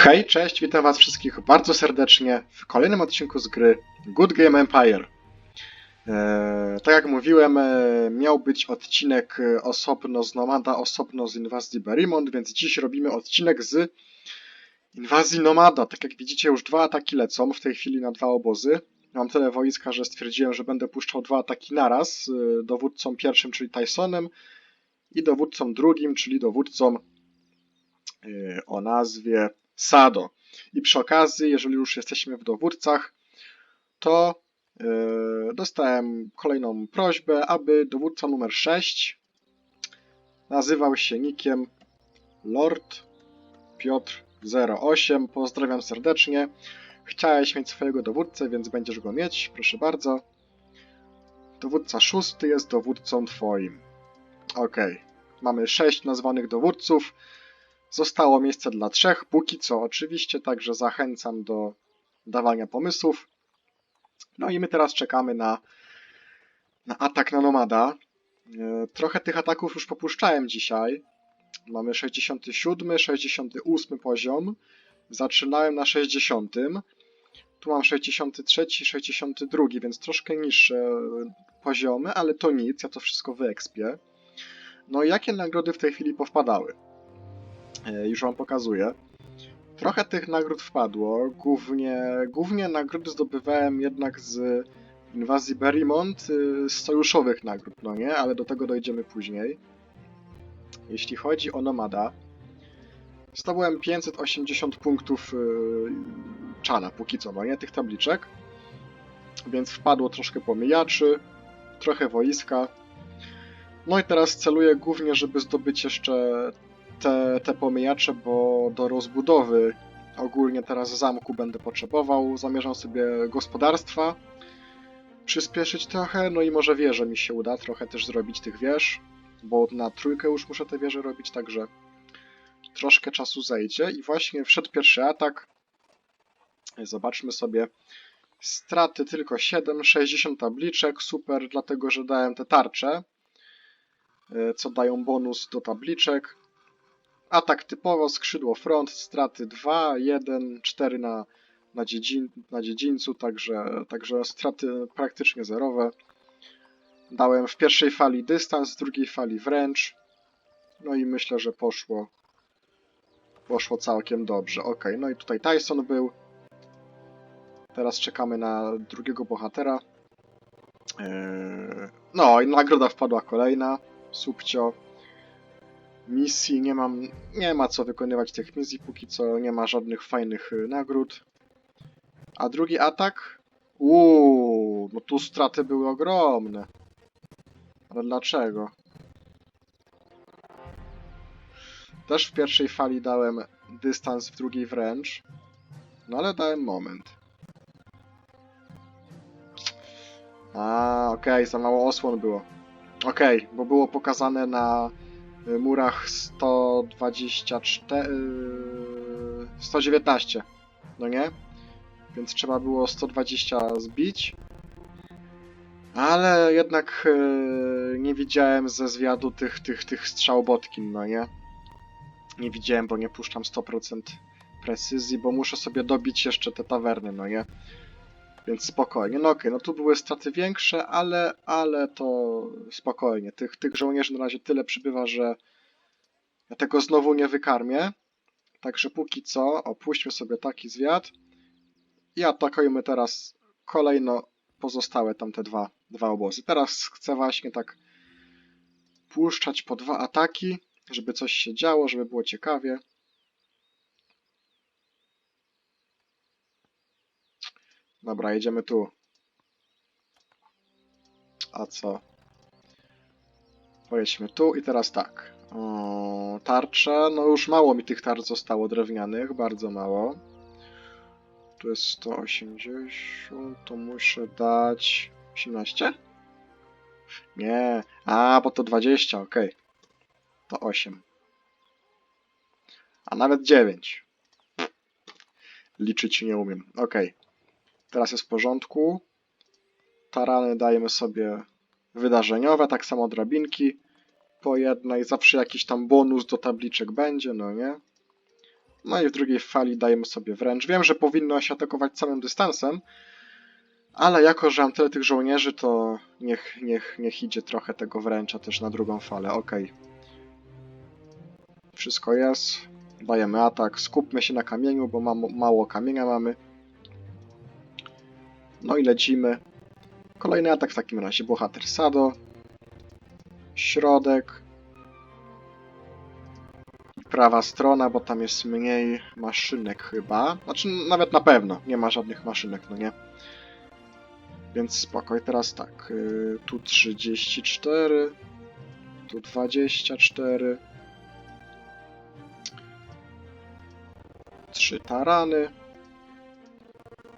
Hej, cześć, witam was wszystkich bardzo serdecznie w kolejnym odcinku z gry Good Game Empire. Eee, tak jak mówiłem, e, miał być odcinek e, osobno z Nomada, osobno z inwazji Berimont, więc dziś robimy odcinek z inwazji Nomada. Tak jak widzicie, już dwa ataki lecą w tej chwili na dwa obozy. Mam tyle wojska, że stwierdziłem, że będę puszczał dwa ataki naraz. e, Dowódcą pierwszym, czyli Tysonem i dowódcą drugim, czyli dowódcą e, o nazwie Sado. I przy okazji, jeżeli już jesteśmy w dowódcach, to e, dostałem kolejną prośbę, aby dowódca numer 6 nazywał się nikiem Lord Piotr 08. Pozdrawiam serdecznie. Chciałeś mieć swojego dowódcę, więc będziesz go mieć. Proszę bardzo. Dowódca szósty jest dowódcą twoim. Okej. Mamy sześć nazwanych dowódców. Zostało miejsce dla trzech, póki co oczywiście, także zachęcam do dawania pomysłów. No i my teraz czekamy na, na atak na Nomada. E, Trochę tych ataków już popuszczałem dzisiaj. Mamy 67, 68 poziom. Zaczynałem na 60. Tu mam 63, 62, więc troszkę niższe poziomy, ale to nic, ja to wszystko wyekspię. No i jakie nagrody w tej chwili powpadały? E, już wam pokazuję. Trochę tych nagród wpadło. Głównie, głównie nagrody zdobywałem jednak z inwazji Berimont, y, z sojuszowych nagród, no nie? Ale do tego dojdziemy później. Jeśli chodzi o Nomada, zdobyłem 580 punktów y, czana póki co, no nie? Tych tabliczek. Więc wpadło troszkę pomijaczy, trochę wojska. No i teraz celuję głównie, żeby zdobyć jeszcze te, te pomyjacze, bo do rozbudowy ogólnie teraz zamku będę potrzebował. Zamierzam sobie gospodarstwa przyspieszyć trochę, no i może wieże mi się uda trochę też zrobić tych wież, bo na trójkę już muszę te wieże robić, także troszkę czasu zejdzie. I właśnie wszedł pierwszy atak. Zobaczmy sobie. Straty tylko 7, 60 tabliczek, super, dlatego że dałem te tarcze, y, co dają bonus do tabliczek. Atak typowo, skrzydło front, straty 2, 1, 4 na, na, dziedzin, na dziedzińcu, także, także straty praktycznie zerowe. Dałem w pierwszej fali dystans, w drugiej fali wręcz. No i myślę, że poszło, poszło całkiem dobrze. Ok, no i tutaj Tyson był. Teraz czekamy na drugiego bohatera. Eee, No i nagroda wpadła kolejna. Subcio misji nie mam, nie ma co wykonywać tych misji, póki co nie ma żadnych fajnych y, nagród. A drugi atak? Uuu, no tu straty były ogromne. Ale dlaczego? Też w pierwszej fali dałem dystans, w drugiej wręcz. No ale dałem moment. A, okej, za mało osłon było. Okej, bo było pokazane na murach 124, yy, 119, no nie? Więc trzeba było 120 zbić. Ale jednak yy, nie widziałem ze zwiadu tych, tych, tych strzał Botkin, no nie? Nie widziałem, bo nie puszczam 100% precyzji, bo muszę sobie dobić jeszcze te tawerny, no nie? Więc spokojnie. No okej, no tu były straty większe, ale, ale to spokojnie. Tych, tych żołnierzy na razie tyle przybywa, że ja tego znowu nie wykarmię. Także póki co opuśćmy sobie taki zwiat i atakujemy teraz kolejno pozostałe tamte dwa, dwa obozy. Teraz chcę właśnie tak puszczać po dwa ataki, żeby coś się działo, żeby było ciekawie. Dobra, jedziemy tu. A co? Pojedźmy tu i teraz tak. O, tarcze, no już mało mi tych tarcz zostało drewnianych, bardzo mało. Tu jest 180, to muszę dać 18? Nie, a, bo to 20, ok. To 8. A nawet 9. Liczyć nie umiem, ok. Teraz jest w porządku. Tarany dajemy sobie wydarzeniowe, tak samo drabinki po jednej. Zawsze jakiś tam bonus do tabliczek będzie, no nie? No i w drugiej fali dajemy sobie wręcz. Wiem, że powinno się atakować całym dystansem, ale jako, że mam tyle tych żołnierzy, to niech, niech, niech idzie trochę tego wręcza też na drugą falę. Okej. Wszystko jest. Dajemy atak. Skupmy się na kamieniu, bo mało kamienia mamy. No i lecimy. Kolejny atak w takim razie. Bohater Sado. Środek. Prawa strona, bo tam jest mniej maszynek chyba. Znaczy nawet na pewno nie ma żadnych maszynek, no nie? Więc spokoj, teraz tak. y, Tu 34. Tu 24. Trzy tarany.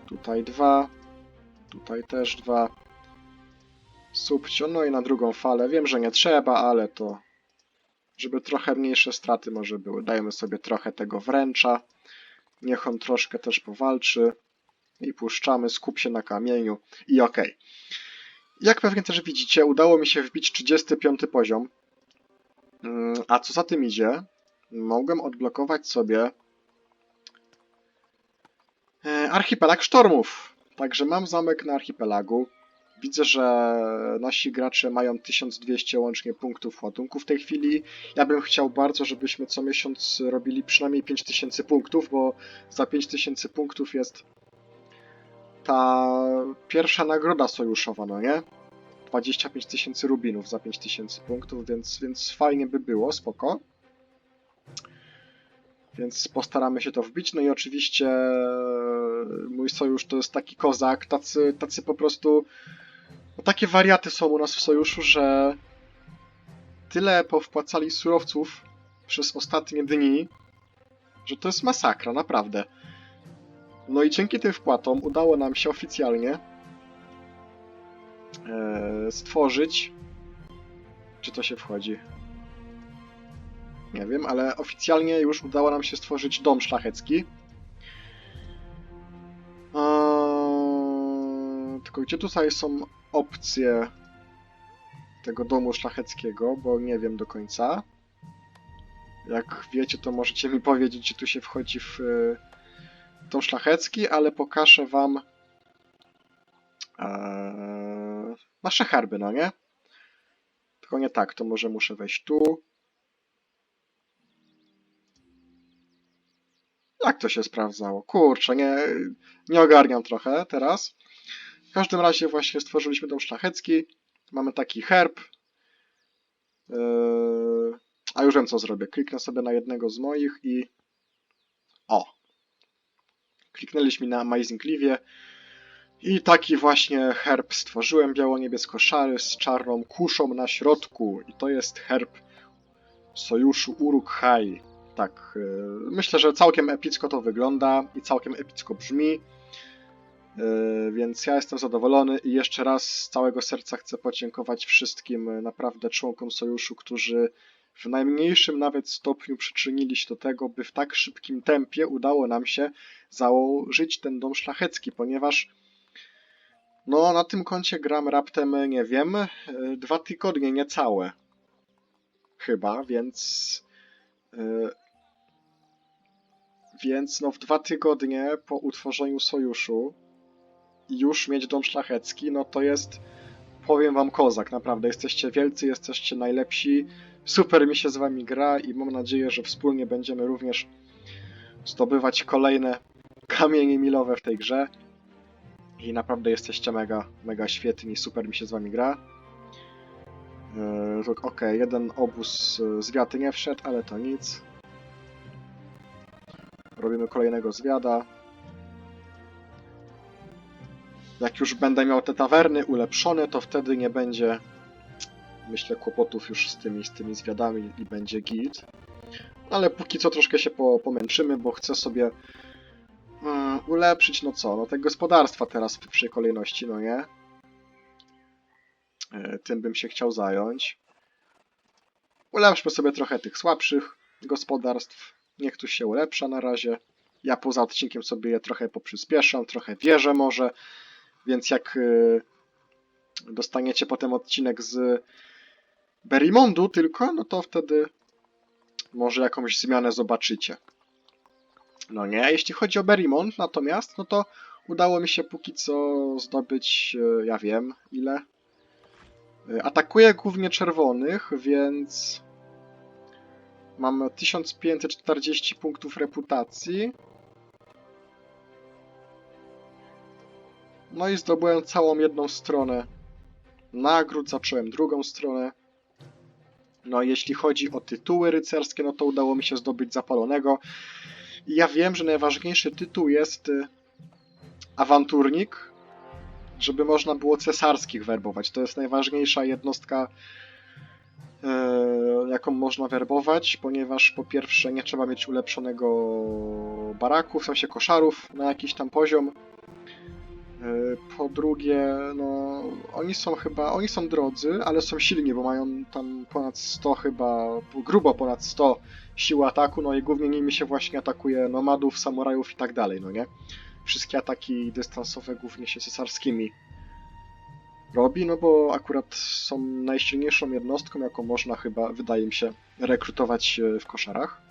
Tutaj dwa. Tutaj też dwa. Subcio, no i na drugą falę. Wiem, że nie trzeba, ale to żeby trochę mniejsze straty może były. Dajemy sobie trochę tego wręcza. Niech on troszkę też powalczy. I puszczamy, skup się na kamieniu i okej. Jak pewnie też widzicie, udało mi się wbić 35 poziom. Mm, A co za tym idzie, mogłem odblokować sobie e, archipelag sztormów. Także mam zamek na archipelagu. Widzę, że nasi gracze mają 1200 łącznie punktów ładunku w tej chwili. Ja bym chciał bardzo, żebyśmy co miesiąc robili przynajmniej 5000 punktów, bo za 5000 punktów jest ta pierwsza nagroda sojuszowa, no nie? 25 tysięcy rubinów za 5000 punktów, więc, więc fajnie by było, spoko. Więc postaramy się to wbić. No i oczywiście e, mój sojusz to jest taki kozak, tacy, tacy po prostu. No takie wariaty są u nas w sojuszu, że tyle powpłacali surowców przez ostatnie dni, że to jest masakra, naprawdę. No i dzięki tym wpłatom udało nam się oficjalnie e, stworzyć. Czy to się wchodzi? Nie wiem, ale oficjalnie już udało nam się stworzyć dom szlachecki. Eee, tylko gdzie tutaj są opcje tego domu szlacheckiego, bo nie wiem do końca. Jak wiecie, to możecie mi powiedzieć, gdzie tu się wchodzi w e, dom szlachecki, ale pokażę wam eee, nasze herby, no nie? Tylko nie tak, to może muszę wejść tu. Jak to się sprawdzało? Kurczę, nie, nie ogarniam trochę teraz. W każdym razie właśnie stworzyliśmy dom szlachecki. Mamy taki herb. Yy, a już wiem co zrobię. Kliknę sobie na jednego z moich i... O! Kliknęliśmy na Amazing Cliwie. I taki właśnie herb stworzyłem, biało-niebiesko-szary z czarną kuszą na środku. I to jest herb sojuszu Uruk-hai. Tak, yy, myślę, że całkiem epicko to wygląda i całkiem epicko brzmi. Yy, Więc ja jestem zadowolony i jeszcze raz z całego serca chcę podziękować wszystkim yy, naprawdę członkom sojuszu, którzy w najmniejszym nawet stopniu przyczynili się do tego, by w tak szybkim tempie udało nam się założyć ten dom szlachecki, ponieważ no na tym koncie gram raptem, nie wiem, dwa tygodnie niecałe. Chyba, więc więc no w dwa tygodnie po utworzeniu sojuszu już mieć dom szlachecki, no to jest, powiem wam kozak, naprawdę, jesteście wielcy, jesteście najlepsi, super mi się z wami gra i mam nadzieję, że wspólnie będziemy również zdobywać kolejne kamienie milowe w tej grze i naprawdę jesteście mega, mega świetni, super mi się z wami gra. Yy, Okej, jeden obóz yy, zwiaty nie wszedł, ale to nic. Robimy kolejnego zwiada. Jak już będę miał te tawerny ulepszone, to wtedy nie będzie, myślę, kłopotów już z tymi, z tymi zwiadami i będzie git. Ale póki co troszkę się po, pomęczymy, bo chcę sobie mm, ulepszyć, no co, no te gospodarstwa teraz w pierwszej kolejności, no nie? E, Tym bym się chciał zająć. Ulepszmy sobie trochę tych słabszych gospodarstw. Niech tu się ulepsza na razie. Ja poza odcinkiem sobie je trochę poprzyspieszam, trochę wierzę może, więc jak y, dostaniecie potem odcinek z Berimondu tylko, no to wtedy może jakąś zmianę zobaczycie. No nie, jeśli chodzi o Berimont natomiast, no to udało mi się póki co zdobyć, e, ja wiem, ile. E, Atakuję głównie czerwonych, więc mam 1540 punktów reputacji. No i zdobyłem całą jedną stronę nagród, zacząłem drugą stronę. No jeśli chodzi o tytuły rycerskie, no to udało mi się zdobyć zapalonego. I ja wiem, że najważniejszy tytuł jest y, awanturnik, żeby można było cesarskich werbować. To jest najważniejsza jednostka, jaką można werbować, ponieważ po pierwsze nie trzeba mieć ulepszonego baraku, w sensie koszarów na jakiś tam poziom. E, Po drugie, no, oni są chyba, oni są drodzy, ale są silni, bo mają tam ponad 100 chyba, grubo ponad 100 sił ataku, no i głównie nimi się właśnie atakuje nomadów, samurajów i tak dalej, no nie? Wszystkie ataki dystansowe głównie się cesarskimi robi, no bo akurat są najsilniejszą jednostką, jaką można chyba, wydaje mi się, rekrutować e, w koszarach.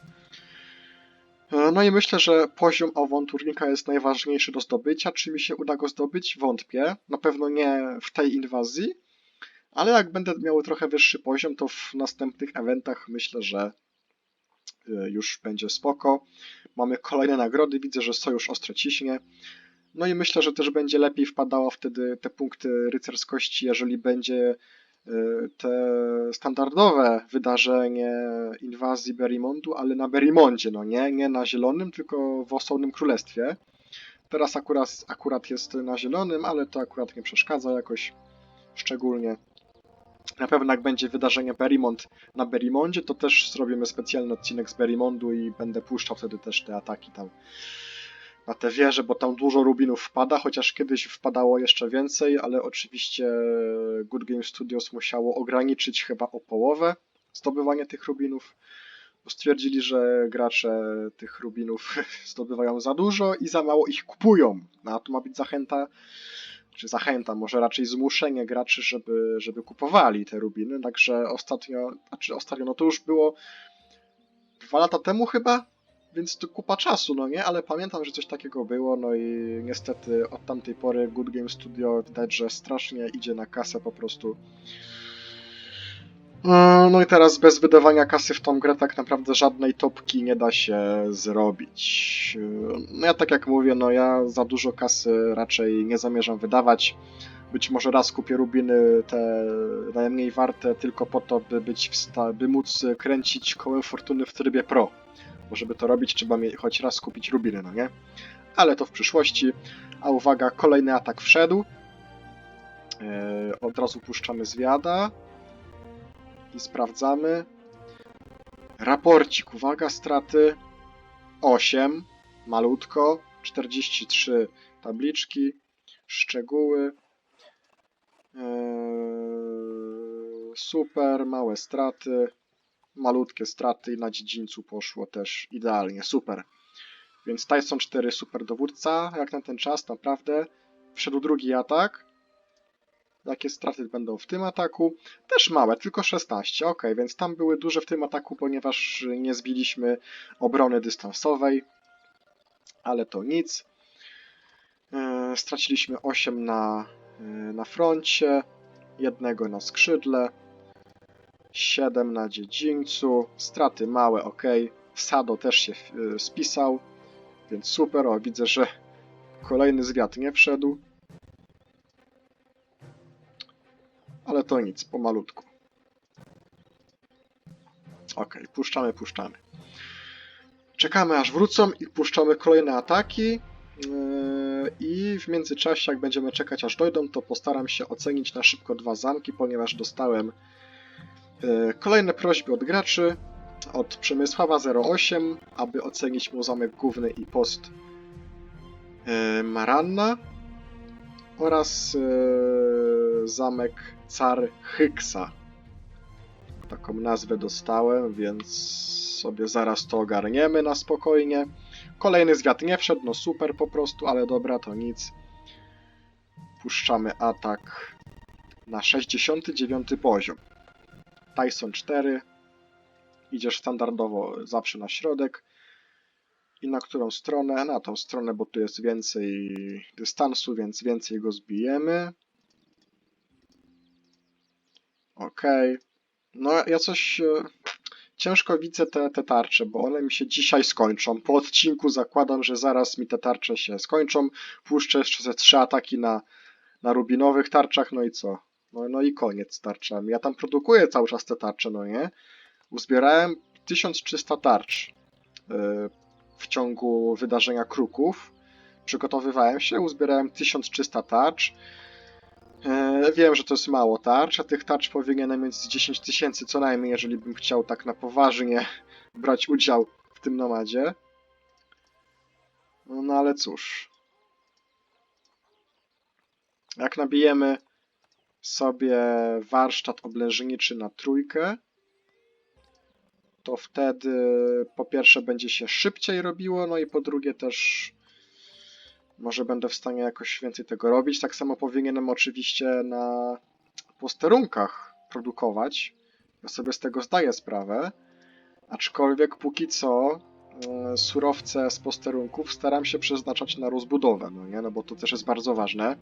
E, No i myślę, że poziom awanturnika jest najważniejszy do zdobycia. Czy mi się uda go zdobyć? Wątpię. Na pewno nie w tej inwazji, ale jak będę miał trochę wyższy poziom, to w następnych eventach myślę, że e, już będzie spoko. Mamy kolejne nagrody, widzę, że sojusz ostro ciśnie. No i myślę, że też będzie lepiej wpadało wtedy te punkty rycerskości, jeżeli będzie e, te standardowe wydarzenie inwazji Berimontu, ale na Berimondzie, no nie, nie na zielonym, tylko w osobnym królestwie. Teraz akurat, akurat jest na zielonym, ale to akurat nie przeszkadza jakoś szczególnie. Na pewno jak będzie wydarzenie Berimont na Berimondzie, to też zrobimy specjalny odcinek z Berimondu i będę puszczał wtedy też te ataki tam na te wieże, bo tam dużo rubinów wpada, chociaż kiedyś wpadało jeszcze więcej, ale oczywiście Good Game Studios musiało ograniczyć chyba o połowę zdobywanie tych rubinów, bo stwierdzili, że gracze tych rubinów zdobywają za dużo i za mało ich kupują. No, a to ma być zachęta, czy zachęta, może raczej zmuszenie graczy, żeby, żeby kupowali te rubiny, także ostatnio, znaczy ostatnio, no to już było dwa lata temu chyba, więc to kupa czasu, no nie? Ale pamiętam, że coś takiego było, no i niestety od tamtej pory Good Game Studio widać, że strasznie idzie na kasę po prostu. E, No i teraz bez wydawania kasy w tą grę tak naprawdę żadnej topki nie da się zrobić. E, No ja tak jak mówię, no ja za dużo kasy raczej nie zamierzam wydawać. Być może raz kupię rubiny te najmniej warte tylko po to, by być by móc kręcić kołem fortuny w trybie pro bo żeby to robić, trzeba choć raz kupić rubiny, no nie? Ale to w przyszłości. A uwaga, kolejny atak wszedł. Yy, od razu puszczamy zwiada. I sprawdzamy. Raporcik, uwaga, straty 8, malutko, 43 tabliczki, szczegóły. Yy, super, małe straty malutkie straty i na dziedzińcu poszło też idealnie, super. Więc Tyson 4 super dowódca, jak na ten czas, naprawdę. Wszedł drugi atak. Jakie straty będą w tym ataku? Też małe, tylko 16, ok, więc tam były duże w tym ataku, ponieważ nie zbiliśmy obrony dystansowej, ale to nic. Eee, straciliśmy 8 na, e, na froncie, jednego na skrzydle, 7 na dziedzińcu, straty małe, ok. Sado też się y, spisał, więc super. O, widzę, że kolejny zwiat nie wszedł. Ale to nic, pomalutku. Ok, puszczamy, puszczamy. Czekamy aż wrócą i puszczamy kolejne ataki. Yy, I w międzyczasie, jak będziemy czekać aż dojdą, to postaram się ocenić na szybko dwa zamki, ponieważ dostałem E, Kolejne prośby od graczy, od Przemysława08, aby ocenić mu zamek główny i post e, Maranna oraz e, zamek Car Hyksa. Taką nazwę dostałem, więc sobie zaraz to ogarniemy na spokojnie. Kolejny zwiat nie wszedł, no super po prostu, ale dobra, to nic. Puszczamy atak na 69 poziom. Tyson 4. Idziesz standardowo zawsze na środek. I na którą stronę? Na tą stronę, bo tu jest więcej dystansu, więc więcej go zbijemy. Okej. No ja coś... e, Ciężko widzę te, te tarcze, bo one mi się dzisiaj skończą. Po odcinku zakładam, że zaraz mi te tarcze się skończą. Puszczę jeszcze ze trzy ataki na, na rubinowych tarczach, no i co? No, no i koniec z tarczami. Ja tam produkuję cały czas te tarcze, no nie? Uzbierałem 1300 tarcz yy, w ciągu wydarzenia kruków. Przygotowywałem się, uzbierałem 1300 tarcz. Yy, wiem, że to jest mało tarcz, a tych tarcz powinienem mieć z 10 tysięcy co najmniej, jeżeli bym chciał tak na poważnie brać udział w tym nomadzie. No, no ale cóż. Jak nabijemy sobie warsztat oblężniczy na trójkę, to wtedy po pierwsze będzie się szybciej robiło, no i po drugie też może będę w stanie jakoś więcej tego robić. Tak samo powinienem oczywiście na posterunkach produkować. Ja sobie z tego zdaję sprawę. Aczkolwiek póki co e, surowce z posterunków staram się przeznaczać na rozbudowę, no nie? No bo to też jest bardzo ważne.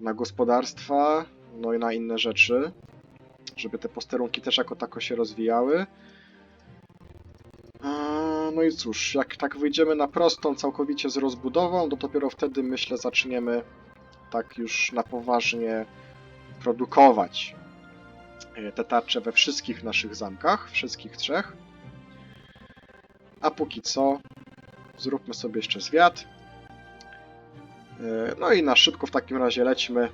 Na gospodarstwa, no i na inne rzeczy. Żeby te posterunki też jako tako się rozwijały. No i cóż, jak tak wyjdziemy na prostą całkowicie z rozbudową, to dopiero wtedy myślę zaczniemy tak już na poważnie produkować e, te tarcze we wszystkich naszych zamkach, wszystkich trzech. A póki co zróbmy sobie jeszcze zwiat. E, No i na szybko w takim razie lećmy.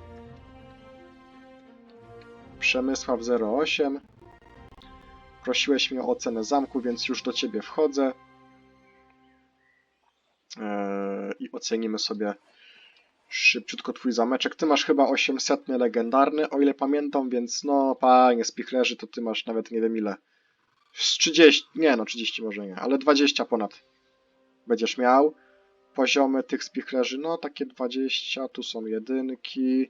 Przemysław 08. Prosiłeś mnie o ocenę zamku, więc już do ciebie wchodzę. Eee, I ocenimy sobie szybciutko twój zameczek. Ty masz chyba 800 legendarny, o ile pamiętam, więc no panie spichlerzy, to ty masz nawet nie wiem ile. Z 30, nie no 30 może nie, ale 20 ponad będziesz miał. Poziomy tych spichlerzy, no takie 20, tu są jedynki.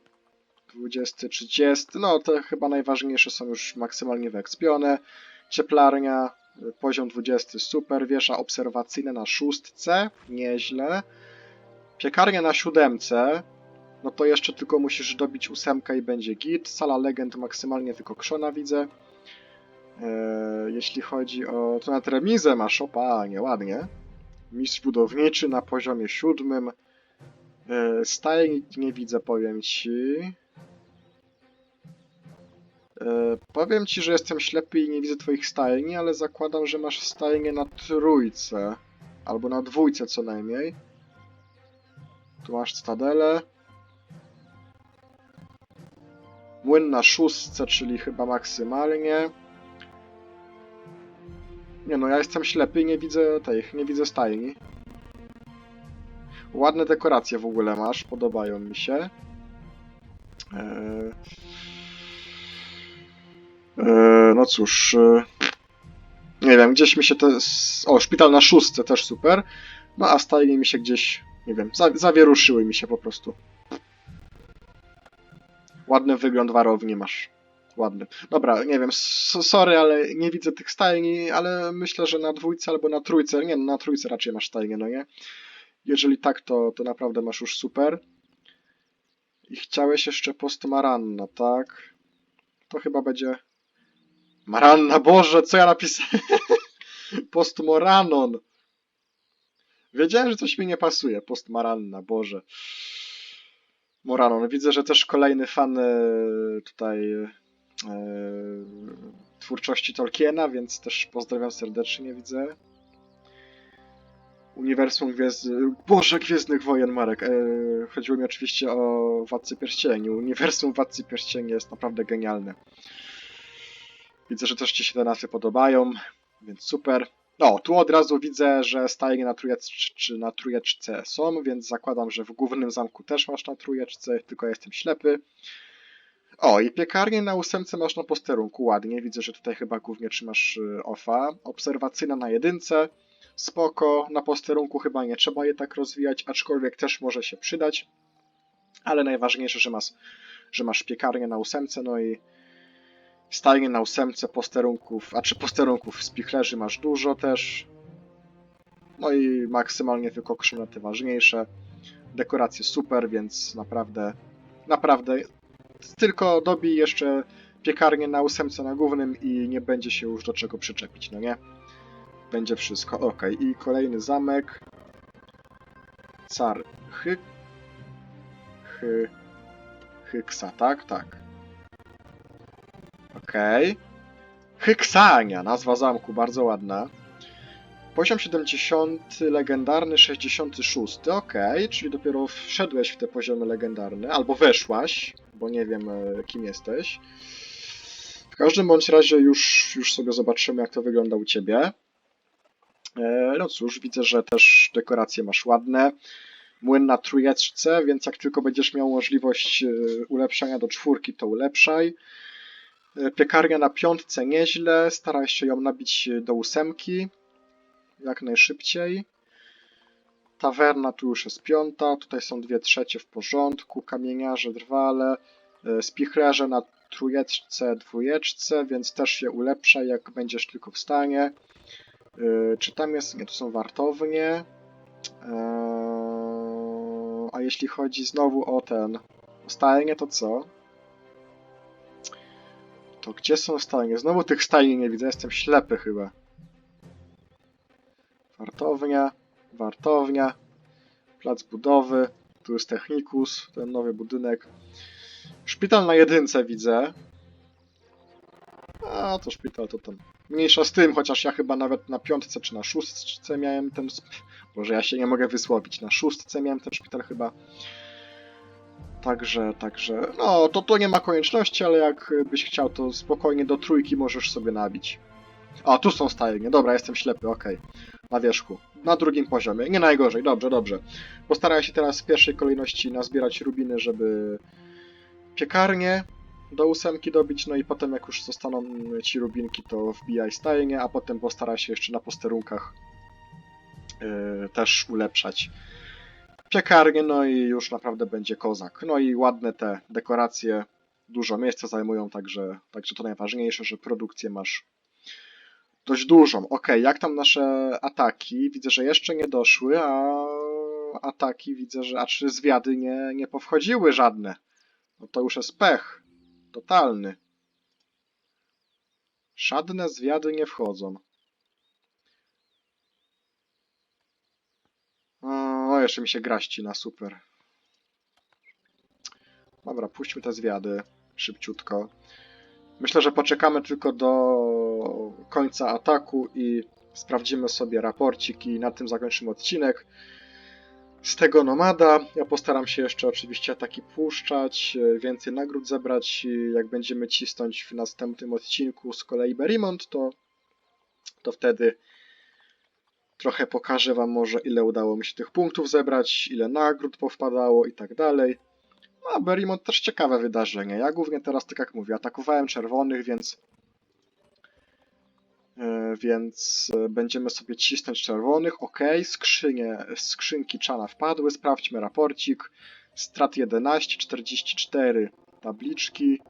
20, 30, no te chyba najważniejsze są już maksymalnie wyekspione. Cieplarnia, y, poziom 20, super. Wieża obserwacyjna na szóstce, nieźle. Piekarnia na siódemce, no to jeszcze tylko musisz dobić ósemkę i będzie git. Sala legend maksymalnie wykokszona, widzę. Eee, jeśli chodzi o... to na remizę masz, opa, nieładnie. Mistrz budowniczy na poziomie siódmym. Eee, stajnik nie widzę, powiem ci. E, powiem ci, że jestem ślepy i nie widzę twoich stajni, ale zakładam, że masz stajnię na trójce. Albo na dwójce co najmniej. Tu masz stadelę. Młyn na szóstce, czyli chyba maksymalnie. Nie no, ja jestem ślepy i nie widzę tych, nie widzę stajni. Ładne dekoracje w ogóle masz, podobają mi się. Eee... Eee, no cóż. e, Nie wiem, gdzieś mi się s- O, szpital na szóstce też super. No a stajnie mi się gdzieś. Nie wiem, za, zawieruszyły mi się po prostu. Ładny wygląd warowni masz. Ładny. Dobra, nie wiem, sorry, ale nie widzę tych stajni, ale myślę, że na dwójce albo na trójce. Nie, na trójce raczej masz stajnie, no nie? Jeżeli tak, to, to naprawdę masz już super. I chciałeś jeszcze postmaranna, tak? To chyba będzie Maranna, Boże, co ja napisałem? Postmoranon. Wiedziałem, że coś mi nie pasuje. Postmaranna, Boże. Moranon. Widzę, że też kolejny fan e, tutaj e, twórczości Tolkiena, więc też pozdrawiam serdecznie, widzę. Uniwersum Gwiazd... Boże, Gwiezdnych Wojen, Marek. E, chodziło mi oczywiście o Władcy Pierścieni. Uniwersum Władcy Pierścieni jest naprawdę genialne. Widzę, że też Ci się te nazwy podobają, więc super. No, tu od razu widzę, że stajnie na trójeczce, czy na trójeczce są, więc zakładam, że w głównym zamku też masz na trójeczce, tylko jestem ślepy. O, i piekarnię na ósemce masz na posterunku, ładnie. Widzę, że tutaj chyba głównie trzymasz y, ofa. Obserwacyjna na jedynce, spoko. Na posterunku chyba nie trzeba je tak rozwijać, aczkolwiek też może się przydać. Ale najważniejsze, że masz, że masz piekarnię na ósemce, no i Stajnie na ósemce posterunków, a czy posterunków spichlerzy masz dużo też. No i maksymalnie wykokszone te ważniejsze. Dekoracje super, więc naprawdę, naprawdę tylko dobij jeszcze piekarnię na ósemce na głównym i nie będzie się już do czego przyczepić, no nie? Będzie wszystko. Ok, i kolejny zamek. Car Hy... Hy... Hyksa, tak? Tak. Okej. Hyksania, nazwa zamku, bardzo ładna. Poziom 70, legendarny 66, okej, czyli dopiero wszedłeś w te poziomy legendarne, albo weszłaś, bo nie wiem e, kim jesteś. W każdym bądź razie już, już sobie zobaczymy jak to wygląda u Ciebie. E, No cóż, widzę, że też dekoracje masz ładne. Młyn na trójeczce, więc jak tylko będziesz miał możliwość e, ulepszania do czwórki, to ulepszaj. E, Piekarnia na piątce nieźle, staraj się ją nabić do ósemki jak najszybciej. Tawerna tu już jest piąta, tutaj są dwie trzecie w porządku, kamieniarze, drwale, e, spichrerze na trójeczce, dwójeczce, więc też je ulepszaj jak będziesz tylko w stanie. E, Czy tam jest? Nie, to są wartownie. A jeśli chodzi znowu o ten o stajnie, to co? To gdzie są stajnie? Znowu tych stajni nie widzę, jestem ślepy chyba. Wartownia, wartownia, plac budowy, tu jest technikus, ten nowy budynek. Szpital na jedynce widzę. A, to szpital to tam. Mniejsza z tym, chociaż ja chyba nawet na piątce czy na szóstce miałem ten. Boże, ja się nie mogę wysłowić. Na szóstce miałem ten szpital chyba. Także, także. No, to, to nie ma konieczności, ale jak byś chciał, to spokojnie do trójki możesz sobie nabić. A, tu są stajnie. Dobra, jestem ślepy, okej. Na wierzchu. Na drugim poziomie. Nie najgorzej, dobrze, dobrze. Postaraj się teraz w pierwszej kolejności nazbierać rubiny, żeby piekarnię do ósemki dobić, no i potem jak już zostaną ci rubinki, to wbijaj stajnie, a potem postaraj się jeszcze na posterunkach yy, też ulepszać piekarnię, no i już naprawdę będzie kozak. No i ładne te dekoracje, dużo miejsca zajmują, także, także to najważniejsze, że produkcję masz dość dużą. Ok, jak tam nasze ataki? Widzę, że jeszcze nie doszły, a ataki widzę, że a czy zwiady nie, nie powchodziły żadne. No to już jest pech. Totalny. Żadne zwiady nie wchodzą. O, jeszcze mi się gra ścina, super. Dobra, puśćmy te zwiady szybciutko. Myślę, że poczekamy tylko do końca ataku i sprawdzimy sobie raporcik i na tym zakończymy odcinek. Z tego nomada ja postaram się jeszcze oczywiście ataki puszczać, więcej nagród zebrać. Jak będziemy cisnąć w następnym odcinku z kolei Berimont, to, to wtedy trochę pokażę Wam może ile udało mi się tych punktów zebrać, ile nagród powpadało i tak dalej. No, a Berimont też ciekawe wydarzenie. Ja głównie teraz, tak jak mówię, atakowałem czerwonych, więc E, więc e, będziemy sobie cisnąć czerwonych. Ok, skrzynie, skrzynki czana wpadły. Sprawdźmy raporcik. Strat 11, 44 tabliczki.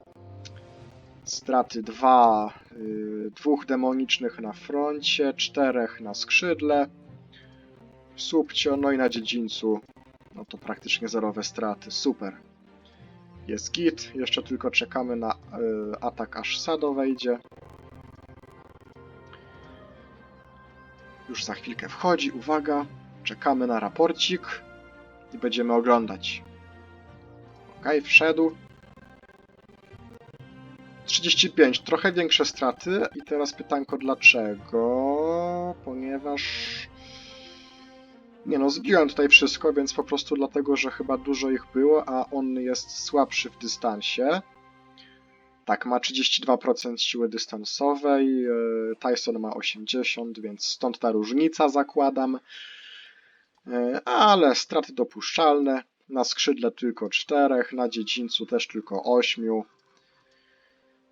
Straty 2, y, dwóch demonicznych na froncie, czterech na skrzydle. Subcio, no i na dziedzińcu. No to praktycznie zerowe straty. Super. Jest git. Jeszcze tylko czekamy na y, atak aż Sado wejdzie. Już za chwilkę wchodzi, uwaga, czekamy na raporcik i będziemy oglądać. Ok, wszedł. 35, trochę większe straty i teraz pytanko dlaczego? Ponieważ... Nie no, zbiłem tutaj wszystko, więc po prostu dlatego, że chyba dużo ich było, a on jest słabszy w dystansie. Tak, ma 32% siły dystansowej, e, Tyson ma 80, więc stąd ta różnica zakładam. E, Ale straty dopuszczalne. Na skrzydle tylko 4, na dziedzińcu też tylko 8.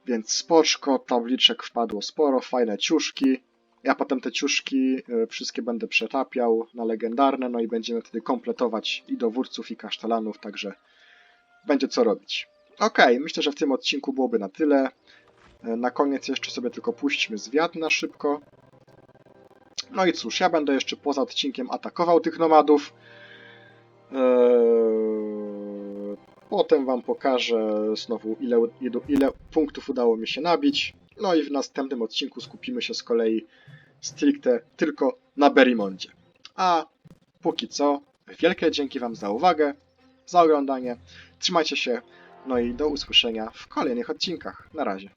Więc spoczko, tabliczek wpadło sporo, fajne ciuszki. Ja potem te ciuszki e, wszystkie będę przetapiał na legendarne, no i będziemy wtedy kompletować i dowódców, i kasztelanów, także będzie co robić. Okej, myślę, że w tym odcinku byłoby na tyle. E, Na koniec jeszcze sobie tylko puśćmy zwiat na szybko. No i cóż, ja będę jeszcze poza odcinkiem atakował tych nomadów. Eee, Potem wam pokażę znowu ile, ile, punktów udało mi się nabić. No i w następnym odcinku skupimy się z kolei stricte tylko na Berrymondzie. A póki co, wielkie dzięki wam za uwagę, za oglądanie. Trzymajcie się, no i do usłyszenia w kolejnych odcinkach. Na razie.